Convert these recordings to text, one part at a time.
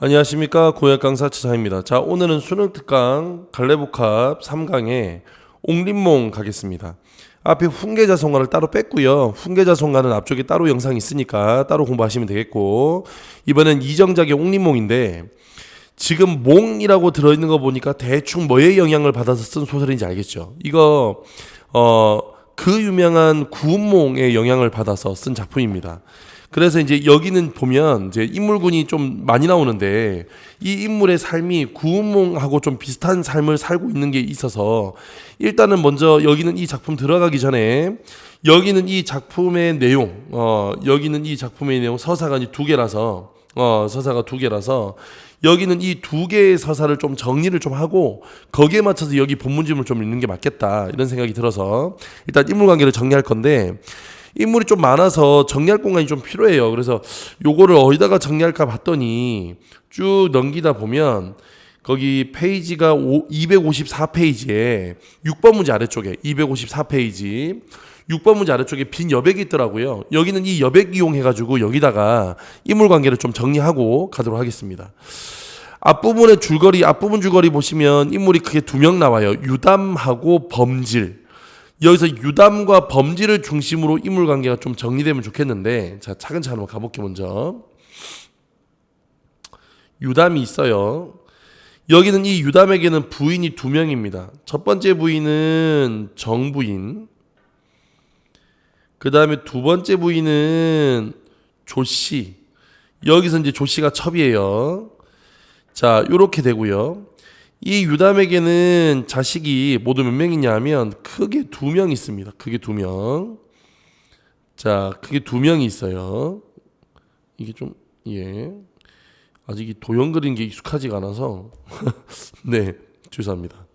안녕하십니까 고약 강사 치사입니다. 자 오늘은 수능 특강 갈래복합 3강에 옥림몽 가겠습니다. 앞에 훈계자 성가를 따로 뺐고요. 훈계자 성가는 앞쪽에 따로 영상이 있으니까 따로 공부하시면 되겠고 이번엔 이정작의 옥림몽인데 지금 몽이라고 들어있는 거 보니까 대충 뭐의 영향을 받아서 쓴 소설인지 알겠죠. 이거 어 그 유명한 구운몽의 영향을 받아서 쓴 작품입니다. 그래서 이제 여기는 보면 이제 인물군이 좀 많이 나오는데 이 인물의 삶이 구운몽하고 좀 비슷한 삶을 살고 있는 게 있어서 일단은 먼저 여기는 이 작품 들어가기 전에 여기는 이 작품의 내용 어 여기는 이 작품의 내용 서사가 이제 두 개라서 어 서사가 두 개라서 여기는 이 두 개의 서사를 좀 정리를 좀 하고 거기에 맞춰서 여기 본문집을 좀 읽는 게 맞겠다 이런 생각이 들어서 일단 인물 관계를 정리할 건데 인물이 좀 많아서 정리할 공간이 좀 필요해요. 그래서 요거를 어디다가 정리할까 봤더니 쭉 넘기다 보면 거기 페이지가 254페이지에 6번 문제 아래쪽에 254페이지 6번 문제 아래쪽에 빈 여백이 있더라고요. 여기는 이 여백 이용해가지고 여기다가 인물 관계를 좀 정리하고 가도록 하겠습니다. 앞부분의 줄거리, 앞부분 줄거리 보시면 인물이 크게 두 명 나와요. 유담하고 범질. 여기서 유담과 범질을 중심으로 인물 관계가 좀 정리되면 좋겠는데, 자, 차근차근 가볼게요, 먼저. 유담이 있어요. 여기는 이 유담에게는 부인이 두 명입니다. 첫 번째 부인은 정부인. 그 다음에 두 번째 부인은 조씨. 여기서 이제 조씨가 첩이에요. 자, 요렇게 되고요. 이 유담에게는 자식이 모두 몇 명이냐 하면 크게 두 명 있습니다. 크게 두 명. 자, 크게 두 명이 있어요. 이게 좀, 예. 아직 이 도형 그리는 게 익숙하지가 않아서. 네, 죄송합니다.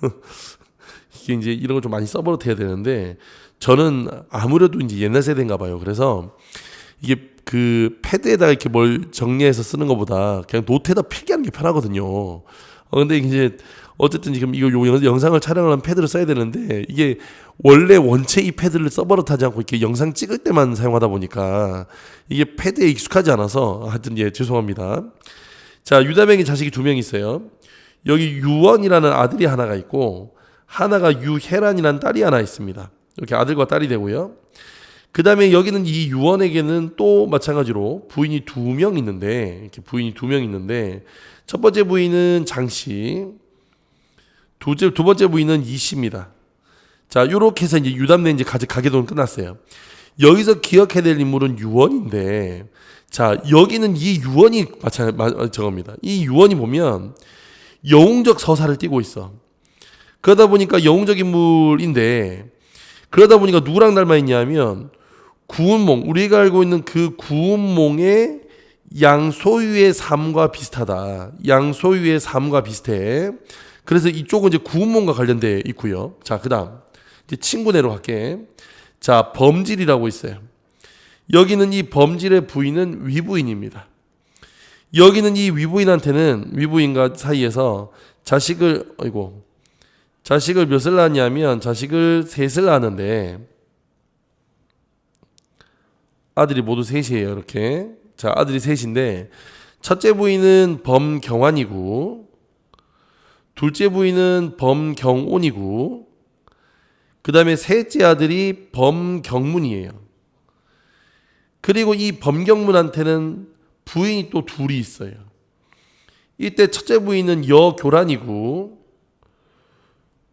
이게 이제 이런 걸 좀 많이 써버릇 해야 되는데, 저는 아무래도 이제 옛날 세대인가 봐요. 그래서 이게 그 패드에다가 이렇게 뭘 정리해서 쓰는 것보다 그냥 노트에다 필기하는 게 편하거든요. 어 근데 이제 어쨌든 지금 이거 요 영- 영상을 촬영하는 패드를 써야 되는데 이게 원래 원체 이 패드를 써버릇하지 않고 이렇게 영상 찍을 때만 사용하다 보니까 이게 패드에 익숙하지 않아서 하여튼 예 죄송합니다. 자 유다맹이 자식이 두 명 있어요. 여기 유원이라는 아들이 하나가 있고 하나가 유혜란이라는 딸이 하나 있습니다. 이렇게 아들과 딸이 되고요. 그 다음에 여기는 이 유원에게는 또 마찬가지로 부인이 두 명 있는데, 이렇게 부인이 두 명 있는데, 첫 번째 부인은 장씨, 두째, 두 번째 부인은 이씨입니다. 자, 요렇게 해서 이제 유담내 이제 가게, 가계도는 끝났어요. 여기서 기억해야 될 인물은 유원인데, 자, 여기는 이 유원이 마찬가지, 저겁니다. 이 유원이 보면 영웅적 서사를 띠고 있어. 그러다 보니까 영웅적 인물인데, 그러다 보니까 누구랑 닮아 있냐면 구운몽 우리가 알고 있는 그 구운몽의 양소유의 삶과 비슷하다. 양소유의 삶과 비슷해. 그래서 이쪽은 이제 구운몽과 관련돼 있고요. 자, 그다음 이제 친구네로 갈게. 자, 범질이라고 있어요. 여기는 이 범질의 부인은 위부인입니다. 여기는 이 위부인한테는 위부인과 사이에서 자식을 아이고 자식을 몇을 낳냐면 자식을 셋을 낳는데 아들이 모두 셋이에요 이렇게. 자 아들이 셋인데 첫째 부인은 범경환이고 둘째 부인은 범경온이고 그 다음에 셋째 아들이 범경문이에요. 그리고 이 범경문한테는 부인이 또 둘이 있어요. 이때 첫째 부인은 여교란이고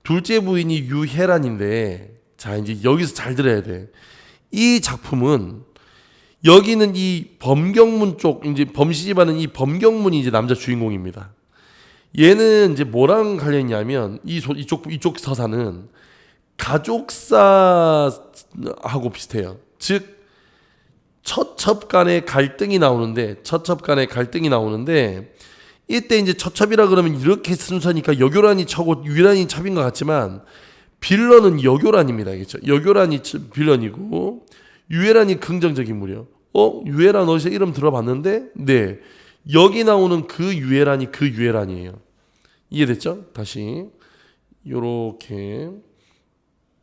둘째 부인이 유혜란인데 자 이제 여기서 잘 들어야 돼. 이 작품은 여기는 이 범경문 쪽 이제 범시 집안은 이 범경문이 이제 남자 주인공입니다. 얘는 이제 뭐랑 관련이냐면 이 소- 이쪽 이쪽 서사는 가족사하고 비슷해요. 즉 처첩 간의 갈등이 나오는데 처첩 간의 갈등이 나오는데 이때 이제 처첩이라 그러면 이렇게 순서니까 여교란이 처고 유란이 첩인 것 같지만 빌런은 여교란입니다. 그렇죠? 여교란이 처- 빌런이고 유해란이 긍정적인 인물이요. 어? 유해란 어디서 이름 들어봤는데? 네. 여기 나오는 그 유해란이 그 유해란이에요. 이해됐죠? 다시 요렇게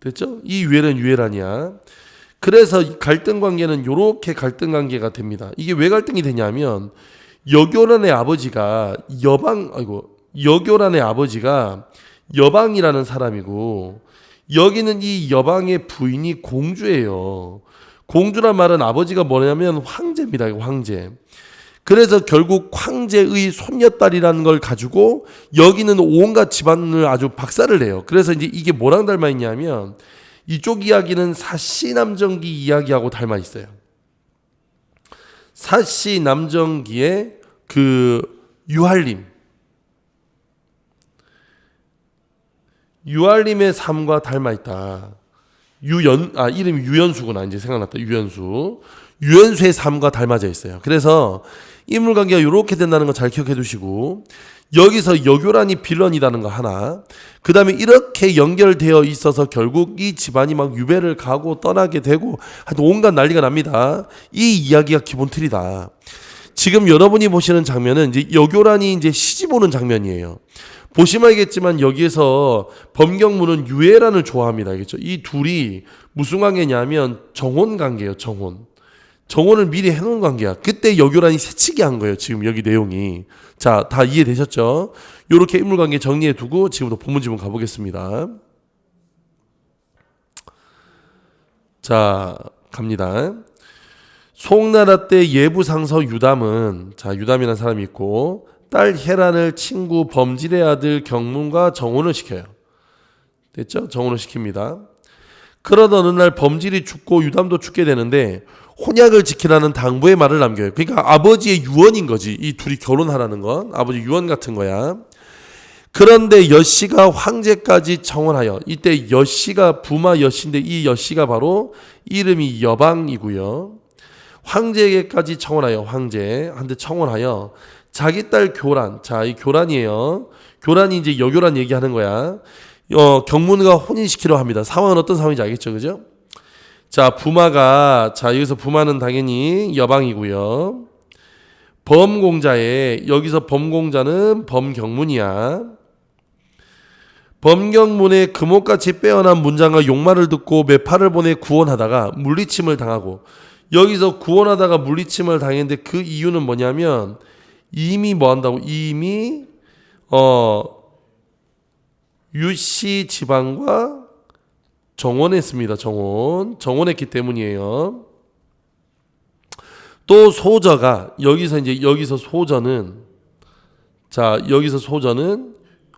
됐죠? 이 유해란 유해란이야. 그래서 이 갈등 관계는 요렇게 갈등 관계가 됩니다. 이게 왜 갈등이 되냐면 여교란의 아버지가 여방 아이고 여교란의 아버지가 여방이라는 사람이고 여기는 이 여방의 부인이 공주예요. 공주란 말은 아버지가 뭐냐면 황제입니다. 황제. 그래서 결국 황제의 손녀딸이라는 걸 가지고 여기는 온갖 집안을 아주 박살을 내요. 그래서 이제 이게 뭐랑 닮아 있냐면 이쪽 이야기는 사시 남정기 이야기하고 닮아 있어요. 사시 남정기의 그 유할림 유할림의 삶과 닮아 있다. 유연 아 이름이 유연수구나 이제 생각났다 유연수 유연수의 삶과 닮아져 있어요. 그래서 인물 관계가 이렇게 된다는 거 잘 기억해 두시고 여기서 여교란이 빌런이라는 거 하나 그 다음에 이렇게 연결되어 있어서 결국 이 집안이 막 유배를 가고 떠나게 되고 하여튼 온갖 난리가 납니다. 이 이야기가 기본 틀이다. 지금 여러분이 보시는 장면은 이제 여교란이 이제 시집 오는 장면이에요. 보시면 알겠지만 여기에서 범경문은 유해란을 좋아합니다. 알겠죠? 이 둘이 무슨 관계냐면 정혼 관계예요. 정혼. 정혼을 미리 해놓은 관계야. 그때 여교란이 새치기 한 거예요. 지금 여기 내용이. 자, 다 이해되셨죠? 요렇게 인물 관계 정리해 두고 지금부터 본문 지문 가보겠습니다. 자, 갑니다. 송나라 때 예부상서 유담은 자 유담이라는 사람이 있고 딸 헤란을 친구 범질의 아들 경문과 정혼을 시켜요. 됐죠? 정혼을 시킵니다. 그러던 어느 날 범질이 죽고 유담도 죽게 되는데 혼약을 지키라는 당부의 말을 남겨요. 그러니까 아버지의 유언인 거지. 이 둘이 결혼하라는 건 아버지 유언 같은 거야. 그런데 여씨가 황제까지 청원하여 이때 여씨가 부마 여씨인데 이 여씨가 바로 이름이 여방이고요. 황제에게까지 청원하여 황제한테 청원하여 자기 딸 교란 자 이 교란이에요. 교란이 이제 여교란 얘기하는 거야. 어, 경문과 혼인시키려 합니다. 상황은 어떤 상황인지 알겠죠, 그죠? 자 부마가 자 여기서 부마는 당연히 여방이고요. 범공자에 여기서 범공자는 범경문이야. 범경문의 금옥같이 빼어난 문장과 욕말을 듣고 매파를 보내 구원하다가 물리침을 당하고 여기서 구원하다가 물리침을 당했는데 그 이유는 뭐냐면 이미 뭐 한다고 이미 어 유씨 지방과 정원했습니다. 정원 정원했기 때문이에요. 또 소저가 여기서 이제 여기서 소저는 자 여기서 소저는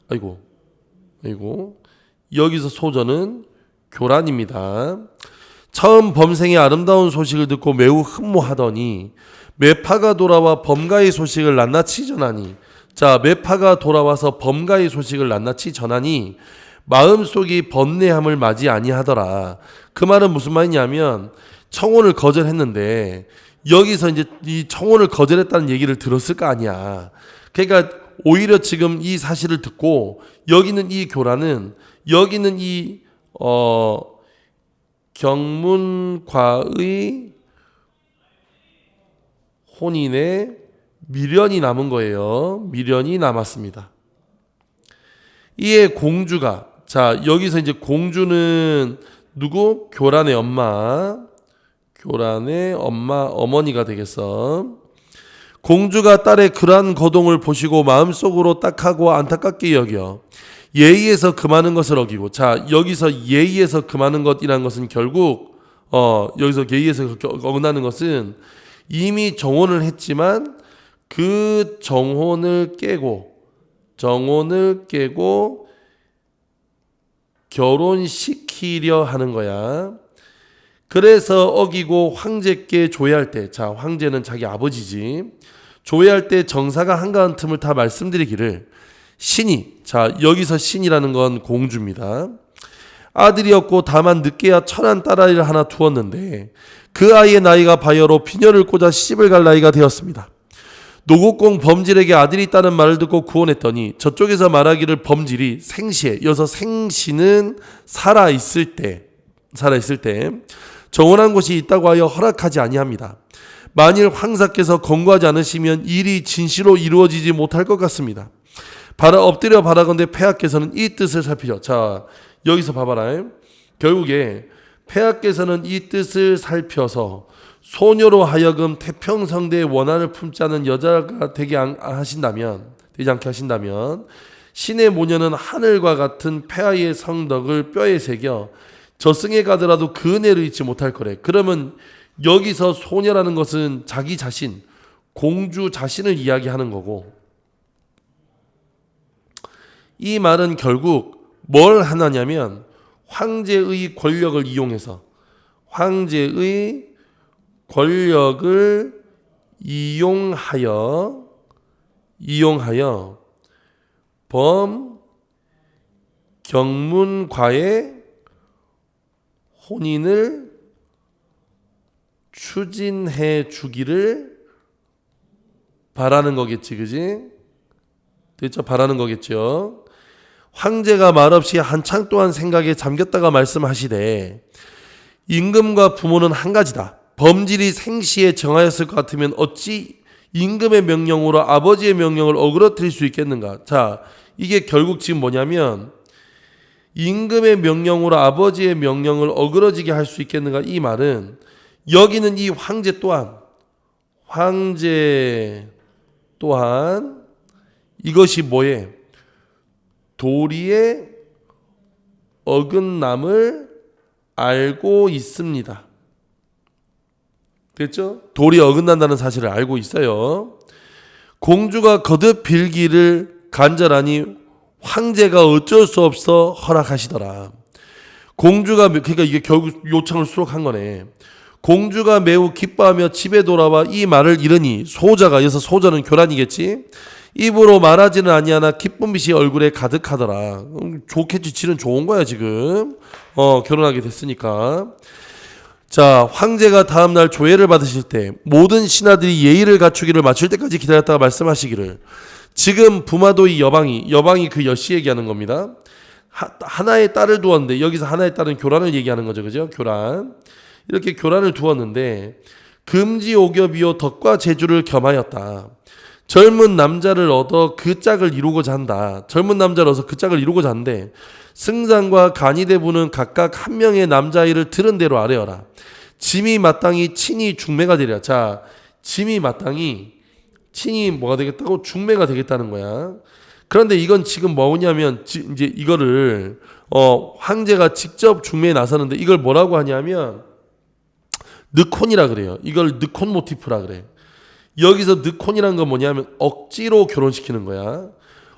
아이고 아이고 여기서 소저는 교란입니다. 처음 범생의 아름다운 소식을 듣고 매우 흠모하더니 매파가 돌아와 범가의 소식을 낱낱이 전하니 자 매파가 돌아와서 범가의 소식을 낱낱이 전하니 마음속이 번뇌함을 맞이 아니하더라. 그 말은 무슨 말이냐면 청혼을 거절했는데 여기서 이제 이 청혼을 거절했다는 얘기를 들었을 거 아니야. 그러니까 오히려 지금 이 사실을 듣고 여기는 이 교란은 여기는 이 어 경문과의 혼인에 미련이 남은 거예요. 미련이 남았습니다. 이에 공주가 자 여기서 이제 공주는 누구? 교란의 엄마. 교란의 엄마 어머니가 되겠어. 공주가 딸의 그러한 거동을 보시고 마음속으로 딱하고 안타깝게 여겨 예의에서 금하는 것을 어기고 자 여기서 예의에서 금하는 것이라는 것은 결국 어 여기서 예의에서 어긋나는 것은 이미 정혼을 했지만 그 정혼을 깨고 정혼을 깨고 결혼시키려 하는 거야. 그래서 어기고 황제께 조회할 때, 자, 황제는 자기 아버지지. 조회할 때 정사가 한가한 틈을 다 말씀드리기를 신이, 자, 여기서 신이라는 건 공주입니다. 아들이었고 다만 늦게야 천한 딸아이를 하나 두었는데 그 아이의 나이가 바여로 비녀를 꽂아 시집을 갈 나이가 되었습니다. 노국공 범질에게 아들이 있다는 말을 듣고 구원했더니 저쪽에서 말하기를 범질이 생시에 여기서 생시는 살아 있을 때 살아 있을 때 정원한 곳이 있다고 하여 허락하지 아니합니다. 만일 황사께서 권고하지 않으시면 일이 진시로 이루어지지 못할 것 같습니다. 바라 엎드려 바라건대 폐하께서는 이 뜻을 살피죠. 자 여기서 봐봐라. 결국에 폐하께서는 이 뜻을 살펴서 소녀로 하여금 태평성대의 원한을 품지 않은 여자가 되게 안- 하신다면 되지 않게 하신다면 신의 모녀는 하늘과 같은 폐하의 성덕을 뼈에 새겨 저승에 가더라도 그 은혜를 잊지 못할 거래. 그러면 여기서 소녀라는 것은 자기 자신, 공주 자신을 이야기하는 거고 이 말은 결국 뭘 하나냐면 황제의 권력을 이용해서 황제의 권력을 이용하여 이용하여 범 경문과의 혼인을 추진해 주기를 바라는 거겠지, 그지? 됐죠? 바라는 거겠죠. 황제가 말없이 한창 동안 생각에 잠겼다가 말씀하시되 임금과 부모는 한 가지다. 범질이 생시에 정하였을 것 같으면 어찌 임금의 명령으로 아버지의 명령을 어그러뜨릴 수 있겠는가? 자, 이게 결국 지금 뭐냐면 임금의 명령으로 아버지의 명령을 어그러지게 할 수 있겠는가? 이 말은 여기는 이 황제 또한 황제 또한 이것이 뭐에 도리의 어긋남을 알고 있습니다. 됐죠? 도리 어긋난다는 사실을 알고 있어요. 공주가 거듭 빌기를 간절하니 황제가 어쩔 수 없어 허락하시더라. 공주가 그러니까 이게 결국 요청을 수록한 거네. 공주가 매우 기뻐하며 집에 돌아와 이 말을 이르니 소자가 여기서 소자는 교란이겠지. 입으로 말하지는 아니하나 기쁜 빛이 얼굴에 가득하더라. 음, 좋겠지. 질은 좋은 거야 지금. 어 결혼하게 됐으니까. 자 황제가 다음 날 조회를 받으실 때 모든 신하들이 예의를 갖추기를 마칠 때까지 기다렸다가 말씀하시기를 지금 부마도이 여방이 여방이 그 여씨 얘기하는 겁니다. 하, 하나의 딸을 두었는데 여기서 하나의 딸은 교란을 얘기하는 거죠, 그죠? 교란 이렇게 교란을 두었는데 금지 오겹이요 덕과 재주를 겸하였다. 젊은 남자를 얻어 그 짝을 이루고자 한다. 젊은 남자를 얻어 그 짝을 이루고자 하는데 승상과 간이대부는 각각 한 명의 남자아이를 들은 대로 아뢰어라. 짐이 마땅히 친히 중매가 되랴. 자, 짐이 마땅히 친히 뭐가 되겠다고 중매가 되겠다는 거야. 그런데 이건 지금 뭐냐면 지- 이제 이거를 어 황제가 직접 중매에 나서는데 이걸 뭐라고 하냐면 느콘이라 그래요. 이걸 느콘 모티프라 그래. 여기서 느콘이라는 건 뭐냐면 억지로 결혼시키는 거야.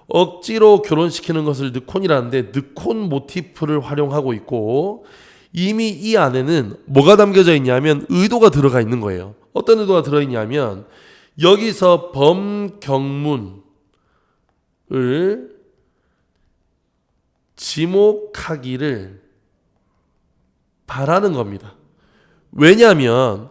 억지로 결혼시키는 것을 느콘이라는데 느콘 모티프를 활용하고 있고 이미 이 안에는 뭐가 담겨져 있냐면 의도가 들어가 있는 거예요. 어떤 의도가 들어 있냐면 여기서 범경문을 지목하기를 바라는 겁니다. 왜냐하면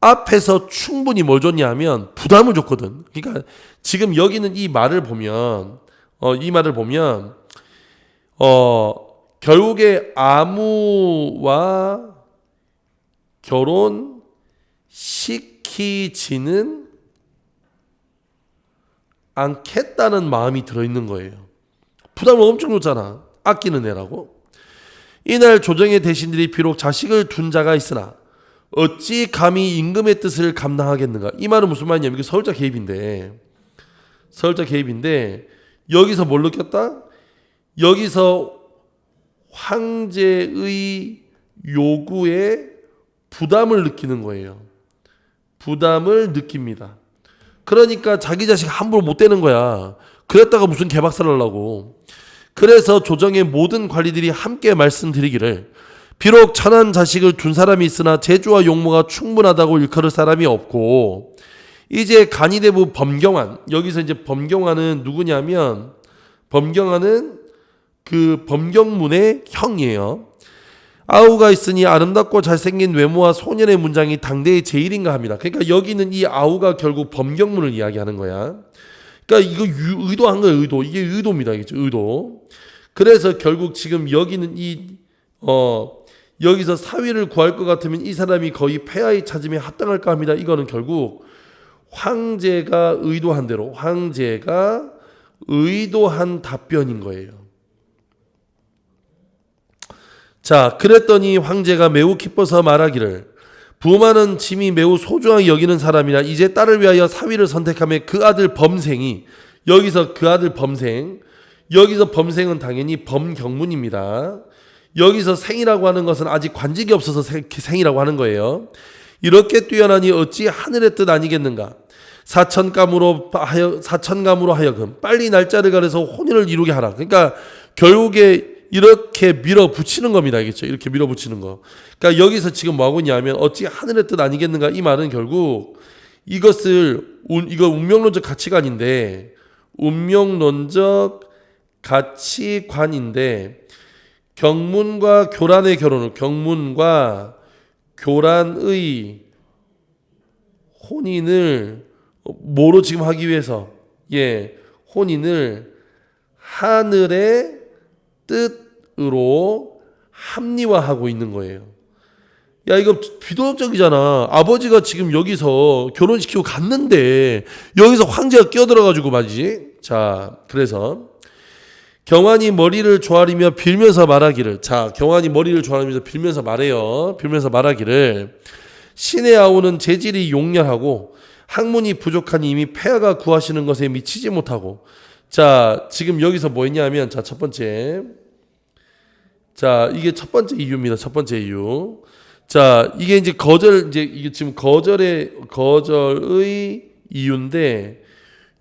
앞에서 충분히 뭘 줬냐면 부담을 줬거든. 그러니까 지금 여기 는 이 말을 보면 어, 이 말을 보면 어, 결국에 아무와 결혼 시키지는 않겠다는 마음이 들어있는 거예요. 부담을 엄청 줬잖아. 아끼는 애라고. 이날 조정의 대신들이 비록 자식을 둔 자가 있으나 어찌 감히 임금의 뜻을 감당하겠는가? 이 말은 무슨 말이냐면 이게 서울자 개입인데 서울자 개입인데 여기서 뭘 느꼈다? 여기서 황제의 요구에 부담을 느끼는 거예요. 부담을 느낍니다. 그러니까 자기 자식 함부로 못 되는 거야. 그랬다가 무슨 개박살을 하려고. 그래서 조정의 모든 관리들이 함께 말씀드리기를 비록 천한 자식을 둔 사람이 있으나 재주와 용모가 충분하다고 일컬을 사람이 없고 이제 간이대부 범경환 여기서 이제 범경환은 누구냐면 범경환은 그 범경문의 형이에요. 아우가 있으니 아름답고 잘생긴 외모와 소년의 문장이 당대의 제일인가 합니다. 그러니까 여기는 이 아우가 결국 범경문을 이야기하는 거야. 그러니까 이거 유- 의도한 거예요, 의도. 이게 의도입니다, 이게 의도. 그래서 결국 지금 여기는 이 어, 여기서 사위를 구할 것 같으면 이 사람이 거의 폐하의 찾음에 합당할까 합니다. 이거는 결국 황제가 의도한 대로 황제가 의도한 답변인 거예요. 자, 그랬더니 황제가 매우 기뻐서 말하기를 부마는 짐이 매우 소중하게 여기는 사람이라 이제 딸을 위하여 사위를 선택하며 그 아들 범생이 여기서 그 아들 범생 여기서 범생은 당연히 범경문입니다. 여기서 생이라고 하는 것은 아직 관직이 없어서 생- 생이라고 하는 거예요. 이렇게 뛰어나니 어찌 하늘의 뜻 아니겠는가? 사천감으로 하여 사천감으로 하여금 빨리 날짜를 가려서 혼인을 이루게 하라. 그러니까 결국에 이렇게 밀어붙이는 겁니다. 알겠죠? 이렇게 밀어붙이는 거. 그러니까 여기서 지금 뭐 하고 있냐면 어찌 하늘의 뜻 아니겠는가? 이 말은 결국 이것을 운- 이거 운명론적 가치관인데 운명론적 가치관인데 경문과 교란의 결혼을 경문과 교란의 혼인을 뭐로 지금 하기 위해서 예 혼인을 하늘의 뜻으로 합리화하고 있는 거예요. 야 이거 비도덕적이잖아. 아버지가 지금 여기서 결혼시키고 갔는데 여기서 황제가 끼어들어 가지고 말이지. 자 그래서 경환이 머리를 조아리며 빌면서 말하기를. 자 경환이 머리를 조아리면서 빌면서 말해요. 빌면서 말하기를. 신의 아우는 재질이 용렬하고 학문이 부족하니 이미 폐하가 구하시는 것에 미치지 못하고. 자 지금 여기서 뭐 했냐면 자 첫 번째. 자 이게 첫 번째 이유입니다. 첫 번째 이유. 자 이게 이제 거절 이제 이게 지금 거절의 거절의 이유인데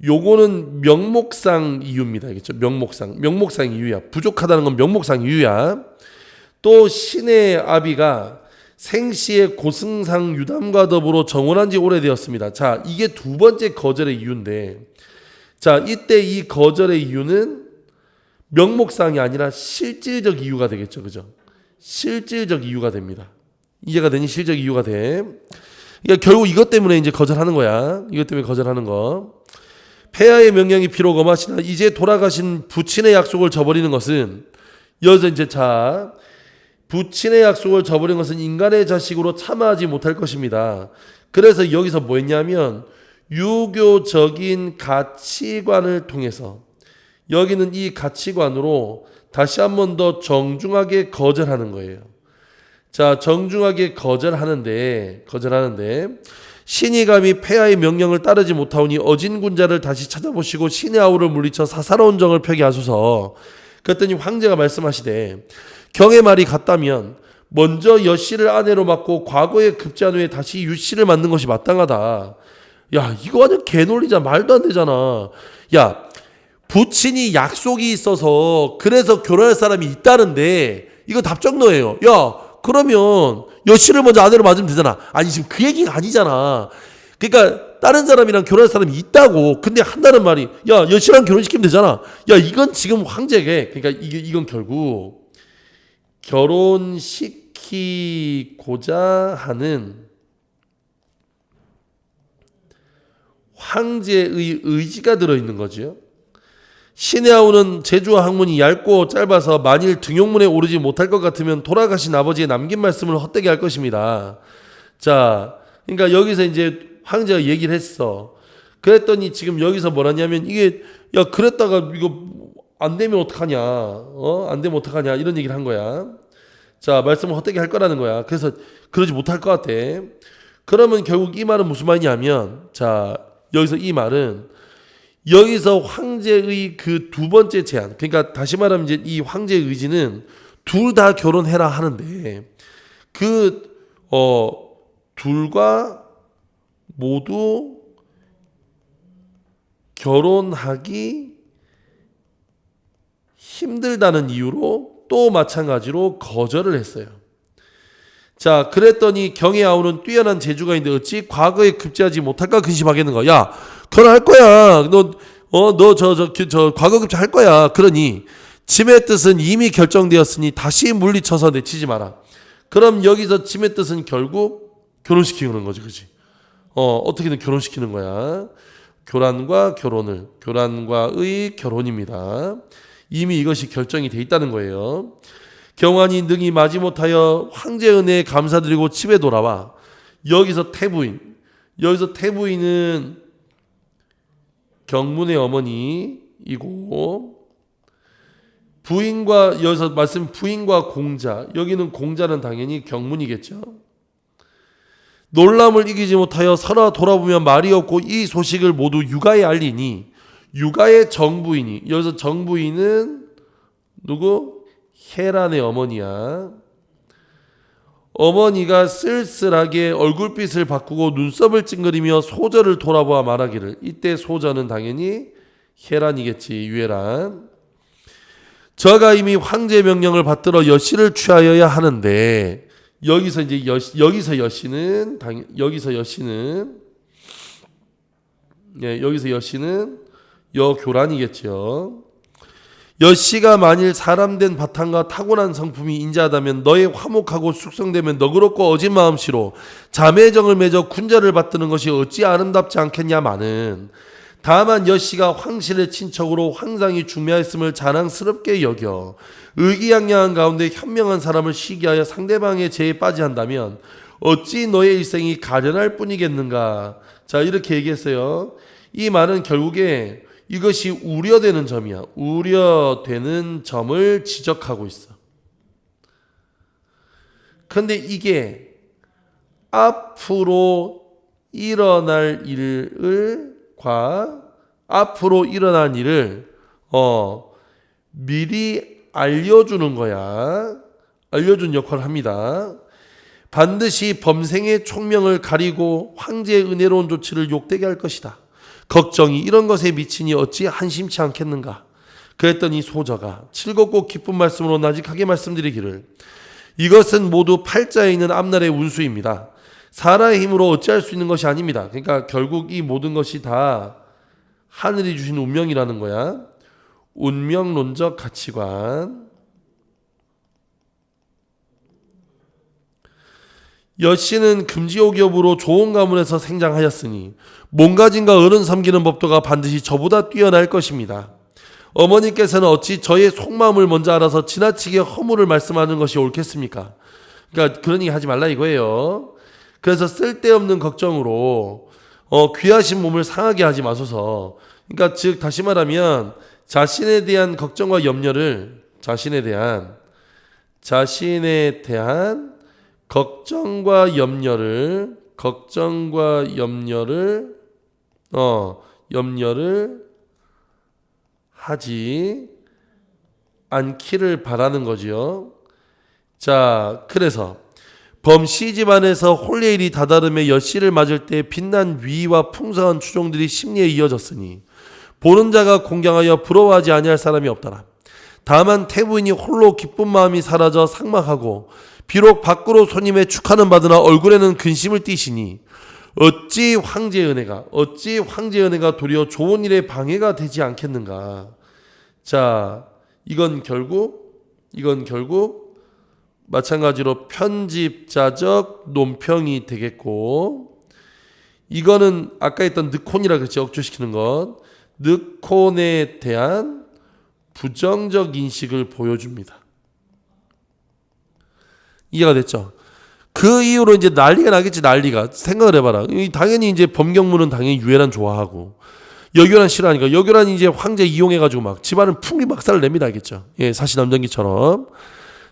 요거는 명목상 이유입니다. 알겠죠? 명목상 명목상 이유야. 부족하다는 건 명목상 이유야. 또 신의 아비가 생시의 고승상 유담과 더불어 정원한 지 오래되었습니다. 자, 이게 두 번째 거절의 이유인데, 자, 이때 이 거절의 이유는 명목상이 아니라 실질적 이유가 되겠죠. 그죠? 실질적 이유가 됩니다. 이해가 되니 실적 이유가 돼. 그러니까 결국 이것 때문에 이제 거절하는 거야. 이것 때문에 거절하는 거. 폐하의 명령이 비록 엄하시나 이제 돌아가신 부친의 약속을 저버리는 것은 여기서 이제 자 부친의 약속을 저버린 것은 인간의 자식으로 참아하지 못할 것입니다. 그래서 여기서 뭐 했냐면 유교적인 가치관을 통해서 여기는 이 가치관으로 다시 한 번 더 정중하게 거절하는 거예요. 자, 정중하게 거절하는데 거절하는데 신이 감히 폐하의 명령을 따르지 못하오니 어진 군자를 다시 찾아보시고 신의 아우를 물리쳐 사사로운 정을 펴게 하소서. 그랬더니 황제가 말씀하시되 경의 말이 같다면 먼저 여씨를 아내로 맡고 과거에 급제한 후에 다시 유씨를 맡는 것이 마땅하다. 야 이거 완전 개논리자 말도 안 되잖아. 야 부친이 약속이 있어서 그래서 결혼할 사람이 있다는데 이거 답정너예요. 야 그러면 여씨를 먼저 아내로 맞으면 되잖아. 아니 지금 그 얘기가 아니잖아. 그러니까 다른 사람이랑 결혼할 사람이 있다고. 근데 한다는 말이 야 여씨랑 결혼시키면 되잖아. 야 이건 지금 황제게 그러니까 이게 이건 결국 결혼시키고자 하는 황제의 의지가 들어 있는 거지요. 신의 아우는 제주와 학문이 얇고 짧아서 만일 등용문에 오르지 못할 것 같으면 돌아가신 아버지의 남긴 말씀을 헛되게 할 것입니다. 자, 그러니까 여기서 이제 황제가 얘기를 했어. 그랬더니 지금 여기서 뭐라냐면 이게 야 그랬다가 이거 안 되면 어떡하냐, 어? 안 되면 어떡하냐 이런 얘기를 한 거야. 자, 말씀을 헛되게 할 거라는 거야. 그래서 그러지 못할 것 같아. 그러면 결국 이 말은 무슨 말이냐면, 자, 여기서 이 말은 여기서 황제의 그 두 번째 제안, 그러니까 다시 말하면 이제 이 황제의 의지는 둘 다 결혼해라 하는데 그 어 둘과 모두 결혼하기 힘들다는 이유로 또 마찬가지로 거절을 했어요. 자, 그랬더니 경의 아우는 뛰어난 재주가 있는데 어찌 과거에 급제하지 못할까 근심하겠는 거야. 야, 결혼할 거야. 너, 어, 너 저, 저, 저, 저 과거 급제 할 거야. 그러니 짐의 뜻은 이미 결정되었으니 다시 물리쳐서 내치지 마라. 그럼 여기서 짐의 뜻은 결국 결혼시키는 거지, 그지? 어, 어떻게든 결혼시키는 거야. 교란과 결혼을, 교란과의 결혼입니다. 이미 이것이 결정이 돼 있다는 거예요. 경환이 능히 마지못하여 황제 은혜에 감사드리고 집에 돌아와 여기서 태부인 여기서 태부인은 경문의 어머니이고 부인과 여기서 말씀 부인과 공자 여기는 공자는 당연히 경문이겠죠. 놀람을 이기지 못하여 서로 돌아보면 말이 없고 이 소식을 모두 육아에 알리니 육아의 정부인이 여기서 정부인은 누구 헤란의 어머니야. 어머니가 쓸쓸하게 얼굴빛을 바꾸고 눈썹을 찡그리며 소저를 돌아보아 말하기를 이때 소저는 당연히 헤란이겠지 유해란 저가 이미 황제 명령을 받들어 여씨를 취하여야 하는데 여기서 이제 여씨, 여기서 여씨는 당 여기서 여씨는 예 여기서 여씨는 여교란이겠죠. 여씨가 만일 사람된 바탕과 타고난 성품이 인자하다면 너의 화목하고 숙성되면 너그럽고 어진 마음씨로 자매정을 맺어 군자를 받드는 것이 어찌 아름답지 않겠냐마는 다만 여씨가 황실의 친척으로 황상이 중매하였음을 자랑스럽게 여겨 의기양양한 가운데 현명한 사람을 시기하여 상대방의 죄에 빠지 한다면 어찌 너의 일생이 가련할 뿐이겠는가? 자 이렇게 얘기했어요. 이 말은 결국에 이것이 우려되는 점이야. 우려되는 점을 지적하고 있어. 근데 이게 앞으로 일어날 일을과 앞으로 일어난 일을 어 미리 알려주는 거야. 알려준 역할을 합니다. 반드시 범생의 총명을 가리고 황제의 은혜로운 조치를 욕되게 할 것이다. 걱정이 이런 것에 미치니 어찌 한심치 않겠는가? 그랬더니 소저가 즐겁고 기쁜 말씀으로 나직하게 말씀드리기를 이것은 모두 팔자에 있는 앞날의 운수입니다. 사라의 힘으로 어찌할 수 있는 것이 아닙니다. 그러니까 결국 이 모든 것이 다 하늘이 주신 운명이라는 거야. 운명론적 가치관. 여씨는 금지옥엽으로 좋은 가문에서 생장하였으니 몸가짐과 어른 섬기는 법도가 반드시 저보다 뛰어날 것입니다. 어머니께서는 어찌 저의 속마음을 먼저 알아서 지나치게 허물을 말씀하는 것이 옳겠습니까? 그러니까 그런 얘기 하지 말라 이거예요. 그래서 쓸데없는 걱정으로 어, 귀하신 몸을 상하게 하지 마소서. 그러니까 즉 다시 말하면 자신에 대한 걱정과 염려를 자신에 대한 자신에 대한 걱정과 염려를 걱정과 염려를 어 염려를 하지 않기를 바라는 거지요. 자, 그래서 범씨 집안에서 홀레일이 다다름에 여씨를 맞을 때 빛난 위와 풍성한 추종들이 심리에 이어졌으니 보는 자가 공경하여 부러워하지 아니할 사람이 없더라. 다만 태부인이 홀로 기쁜 마음이 사라져 상막하고 비록 밖으로 손님의 축하는 받으나 얼굴에는 근심을 띠시니 어찌 황제의 은혜가 어찌 황제의 은혜가 도리어 좋은 일에 방해가 되지 않겠는가? 자, 이건 결국 이건 결국 마찬가지로 편집자적 논평이 되겠고 이거는 아까 했던 늑콘이라 그랬죠. 억조시키는 것. 늑콘에 대한 부정적 인식을 보여줍니다. 이해가 됐죠? 그 이후로 이제 난리가 나겠지 난리가. 생각을 해봐라. 당연히 이제 범경문은 당연히 유해란 좋아하고 여교란 싫어하니까. 여교란이 이제 황제 이용해가지고 막 집안을 풍리 막살을 냅니다 알겠죠? 예 사시남정기처럼.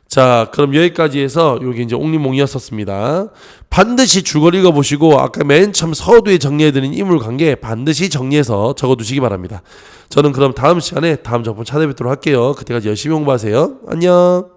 자 그럼 여기까지 해서 여기 이제 옥리몽이었었습니다. 반드시 주걸 읽어보시고 아까 맨 처음 서두에 정리해드린 인물관계 반드시 정리해서 적어두시기 바랍니다. 저는 그럼 다음 시간에 다음 작품 찾아뵙도록 할게요. 그때까지 열심히 공부하세요. 안녕